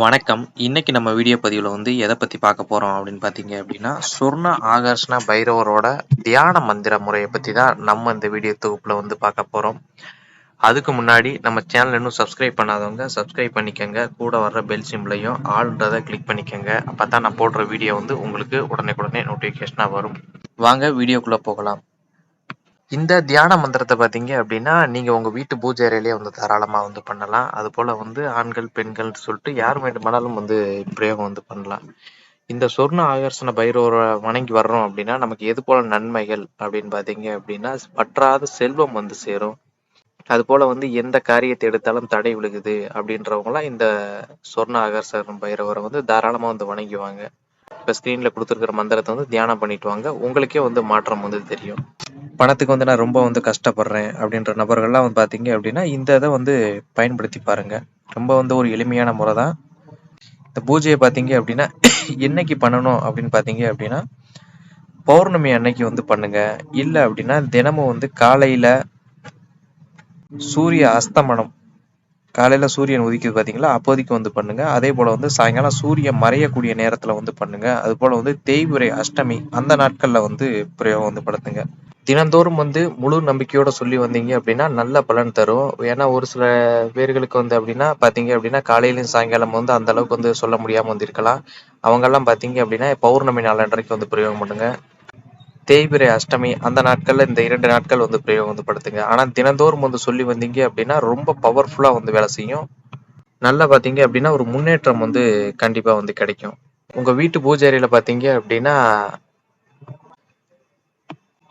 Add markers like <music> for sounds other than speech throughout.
வணக்கம். இன்னைக்கு நம்ம வீடியோ பதிவில் வந்து எதை பற்றி பார்க்க போகிறோம் அப்படின்னு பார்த்தீங்க அப்படின்னா, சொர்ண ஆகர்ஷண பைரவரோட தியான மந்திர முறையை பற்றி தான் நம்ம இந்த வீடியோ தொகுப்பில் வந்து பார்க்க போகிறோம் அதுக்கு முன்னாடி நம்ம சேனல் இன்னும் சப்ஸ்கிரைப் பண்ணாதவங்க சப்ஸ்கிரைப் பண்ணிக்கோங்க கூட வர்ற பெல் சிம்லையும் ஆல்ன்றத கிளிக் அப்போ தான் நான் போடுற வீடியோ வந்து உங்களுக்கு உடனே உடனே நோட்டிஃபிகேஷனாக வரும். வாங்க வீடியோக்குள்ளே போகலாம். இந்த தியான மந்திரத்த பார்த்தீங்க அப்படின்னா, நீங்க உங்க வீட்டு பூஜை அறையிலேயே வந்து தாராளமா வந்து பண்ணலாம். அதுபோல வந்து ஆண்கள், பெண்கள்னு சொல்லிட்டு யார் வேண்டுமானாலும் வந்து பிரயோகம் வந்து பண்ணலாம். இந்த சொர்ண ஆகர்ஷண பைரவர வணங்கி வர்றோம் அப்படின்னா, நமக்கு எது போல நன்மைகள் அப்படின்னு பார்த்தீங்க அப்படின்னா, வற்றாத செல்வம் வந்து சேரும். அதுபோல வந்து எந்த காரியத்தை எடுத்தாலும் தடை விழுகுது அப்படின்றவங்களாம் இந்த சொர்ண ஆகர்ஷண பைரவர வந்து தாராளமா வந்து வணங்குவாங்க. இப்ப ஸ்க்ரீன்ல குடுத்துருக்கிற மந்திரத்த வந்து தியானம் பண்ணிட்டு வாங்க. உங்களுக்கே வந்து மாற்றம் வந்து தெரியும். பணத்துக்கு வந்து நான் ரொம்ப வந்து கஷ்டப்படுறேன் அப்படின்ற நபர்கள்லாம் வந்து பார்த்தீங்க அப்படின்னா, இந்த இதை வந்து பயன்படுத்தி பாருங்க. ரொம்ப வந்து ஒரு எளிமையான முறை தான். இந்த பூஜையை பார்த்தீங்க அப்படின்னா, <coughs> என்னைக்கு பண்ணணும் அப்படின்னு பார்த்தீங்க அப்படின்னா, பௌர்ணமி அன்னைக்கு வந்து பண்ணுங்க. இல்ல அப்படின்னா தினமும் வந்து காலையில சூரிய அஸ்தமனம் காலையில சூரியன் உதிக்குது பார்த்தீங்களா, அப்போதைக்கு வந்து பண்ணுங்க. அதே போல வந்து சாயங்காலம் சூரியன் மறையக்கூடிய நேரத்துல வந்து பண்ணுங்க. அது போல வந்து தேய்பிறை அஷ்டமி அந்த நாட்கள்ல வந்து பிரயோகம் வந்து படுத்துங்க. தினந்தோறும் வந்து முழு நம்பிக்கையோட சொல்லி வந்தீங்க அப்படின்னா, நல்ல பலன் தரும். ஏன்னா ஒரு சில பேர்களுக்கு வந்து அப்படின்னா பார்த்தீங்க அப்படின்னா, காலையிலயும் சாயங்காலம் வந்து அந்த அளவுக்கு வந்து சொல்ல முடியாமல் வந்திருக்கலாம் அவங்கெல்லாம் பார்த்தீங்க அப்படின்னா, பௌர்ணமி நாளன்றைக்கு வந்து பிரயோகம் பண்ணுங்க. தேய்பிரை அஷ்டமி அந்த நாட்களில் இந்த இரண்டு நாட்கள் வந்து பிரயோகம் வந்து படுத்துங்க. ஆனால் தினந்தோறும் வந்து சொல்லி வந்தீங்க அப்படின்னா, ரொம்ப பவர்ஃபுல்லாக வந்து வேலை செய்யும். நல்லா பார்த்தீங்க அப்படின்னா, ஒரு முன்னேற்றம் வந்து கண்டிப்பாக வந்து கிடைக்கும். உங்கள் வீட்டு பூஜை அறையில் பார்த்தீங்க அப்படின்னா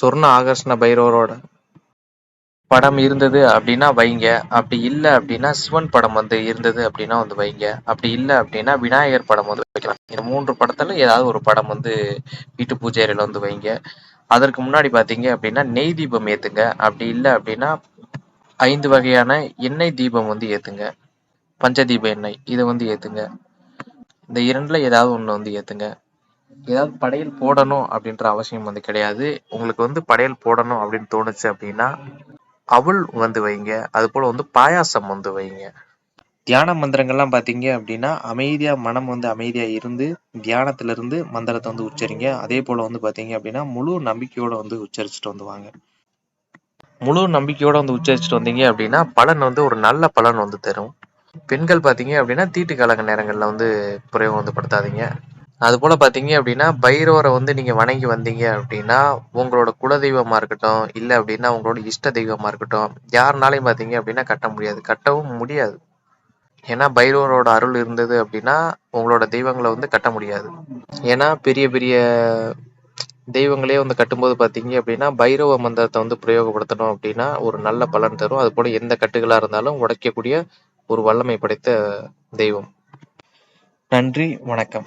சொர்ண ஆகர்ஷ்ண பைரவரோட படம் இருந்தது அப்படின்னா வைங்க. அப்படி இல்லை அப்படின்னா சிவன் படம் வந்து இருந்தது அப்படின்னா வந்து வைங்க. அப்படி இல்லை அப்படின்னா விநாயகர் படம் வந்து வைக்கலாம். இந்த மூன்று படத்துல ஏதாவது ஒரு படம் வந்து வீட்டு பூஜை வந்து வைங்க. அதற்கு முன்னாடி பார்த்தீங்க அப்படின்னா, நெய் தீபம் ஏத்துங்க. அப்படி இல்லை அப்படின்னா ஐந்து வகையான எண்ணெய் தீபம் வந்து ஏத்துங்க. பஞ்சதீப எண்ணெய் இதை வந்து ஏத்துங்க. இந்த இரண்டில் ஏதாவது ஒண்ணு வந்து ஏத்துங்க. ஏதாவது படையல் போடணும் அப்படின்ற அவசியம் வந்து கிடையாது. உங்களுக்கு வந்து படையல் போடணும் அப்படின்னு தோணுச்சு அப்படின்னா, அவள் வந்து வைங்க. அது போல வந்து பாயாசம் வந்து வைங்க. தியான மந்திரங்கள்லாம் பார்த்தீங்க அப்படின்னா, அமைதியா மனம் வந்து அமைதியா இருந்து, தியானத்துல இருந்து வந்து உச்சரிங்க. அதே போல வந்து பார்த்தீங்க அப்படின்னா, முழு நம்பிக்கையோட வந்து உச்சரிச்சுட்டு வந்து வாங்க. முழு நம்பிக்கையோட வந்து உச்சரிச்சுட்டு வந்தீங்க அப்படின்னா, பலன் வந்து ஒரு நல்ல பலன் வந்து தரும். பெண்கள் பார்த்தீங்க அப்படின்னா, தீட்டு காலங்க நேரங்கள்ல வந்து பிரயோகம் வந்து படுத்தாதீங்க. அதுபோல பார்த்தீங்க அப்படின்னா, பைரவரை வந்து நீங்கள் வணங்கி வந்தீங்க அப்படின்னா, உங்களோட குலதெய்வமாக இருக்கட்டும், இல்லை அப்படின்னா உங்களோட இஷ்ட தெய்வமாக இருக்கட்டும், யாருனாலையும் பார்த்தீங்க அப்படின்னா கட்ட முடியாது. கட்டவும் முடியாது. ஏன்னா பைரவரோட அருள் இருந்தது அப்படின்னா, உங்களோட தெய்வங்களை வந்து கட்ட முடியாது. ஏன்னா பெரிய பெரிய தெய்வங்களே வந்து கட்டும்போது பார்த்தீங்க அப்படின்னா, பைரவ மந்திரத்தை வந்து பிரயோகப்படுத்தணும் அப்படின்னா, ஒரு நல்ல பலன் தரும். அது போல் எந்த கட்டுகளாக இருந்தாலும் உடைக்கக்கூடிய ஒரு வல்லமை படைத்த தெய்வம். நன்றி, வணக்கம்.